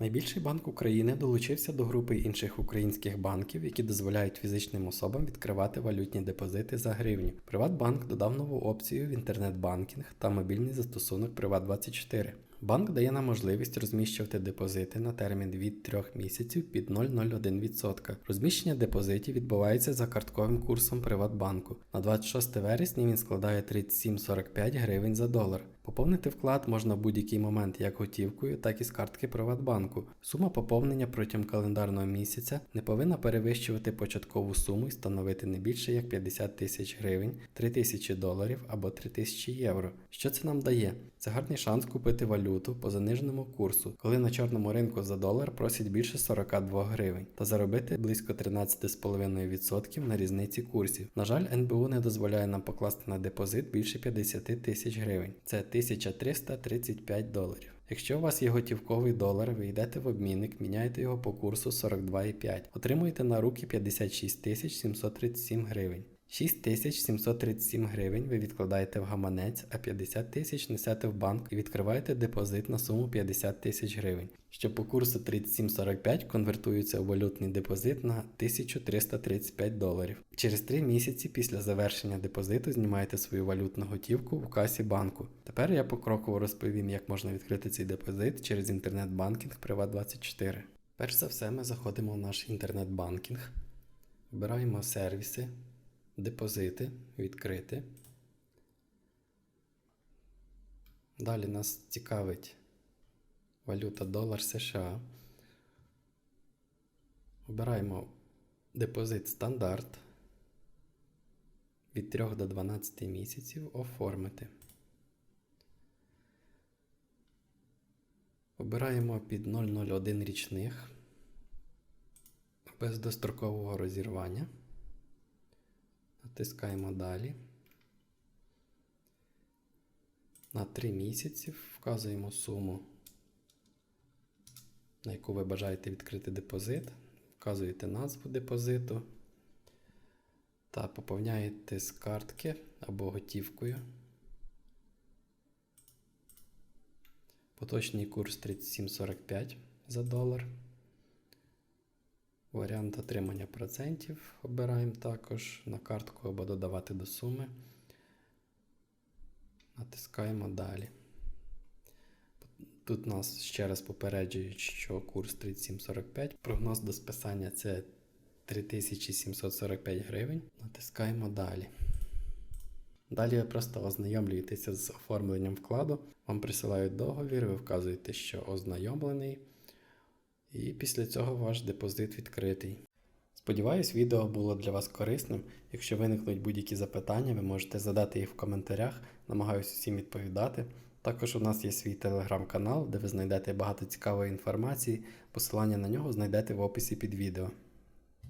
Найбільший банк України долучився до групи інших українських банків, які дозволяють фізичним особам відкривати валютні депозити за гривню. Приватбанк додав нову опцію в інтернет-банкінг та мобільний застосунок Приват24. Банк дає нам можливість розміщувати депозити на термін від 3 місяців під 0,01%. Розміщення депозитів відбувається за картковим курсом Приватбанку. На 26 вересня він складає 37,45 гривень за долар. Поповнити вклад можна в будь-який момент як готівкою, так і з картки Приватбанку. Сума поповнення протягом календарного місяця не повинна перевищувати початкову суму і становити не більше як 50 тисяч гривень, 3 тисячі доларів або 3 тисячі євро. Що це нам дає? Це гарний шанс купити валюту по заниженому курсу, коли на чорному ринку за долар просять більше 42 гривень, та заробити близько 13,5% на різниці курсів. На жаль, НБУ не дозволяє нам покласти на депозит більше 50 тисяч гривень. Це 1335 доларів. Якщо у вас є готівковий долар, ви йдете в обмінник, міняєте його по курсу 42,5, отримуєте на руки 56 737 гривень. 6737 гривень ви відкладаєте в гаманець, а 50 тисяч несете в банк і відкриваєте депозит на суму 50 тисяч гривень, що по курсу 37,45 конвертується у валютний депозит на 1335 доларів. Через 3 місяці після завершення депозиту знімаєте свою валютну готівку в касі банку. Тепер я покроково розповім, як можна відкрити цей депозит через інтернет-банкінг Приват24. Перш за все, ми заходимо в наш інтернет-банкінг, вибираємо сервіси депозити, відкрити. Далі нас цікавить валюта долар США. Обираємо депозит стандарт від 3 до 12 місяців оформити. Обираємо під 001 річних без дострокового розірвання. Натискаємо далі. На 3 місяці вказуємо суму, на яку ви бажаєте відкрити депозит. Вказуєте назву депозиту та поповняєте з картки або готівкою. Поточний курс 37,45 за долар. Варіант отримання процентів обираємо також на картку або додавати до суми. Натискаємо далі. Тут нас ще раз попереджують, що курс 37,45. Прогноз до списання це 3745 гривень. Натискаємо далі. Далі ви просто ознайомлюєтеся з оформленням вкладу. Вам присилають договір, ви вказуєте, що ознайомлений. І після цього ваш депозит відкритий. Сподіваюсь, відео було для вас корисним. Якщо виникнуть будь-які запитання, ви можете задати їх в коментарях, намагаюся усім відповідати. Також у нас є свій телеграм-канал, де ви знайдете багато цікавої інформації. Посилання на нього знайдете в описі під відео.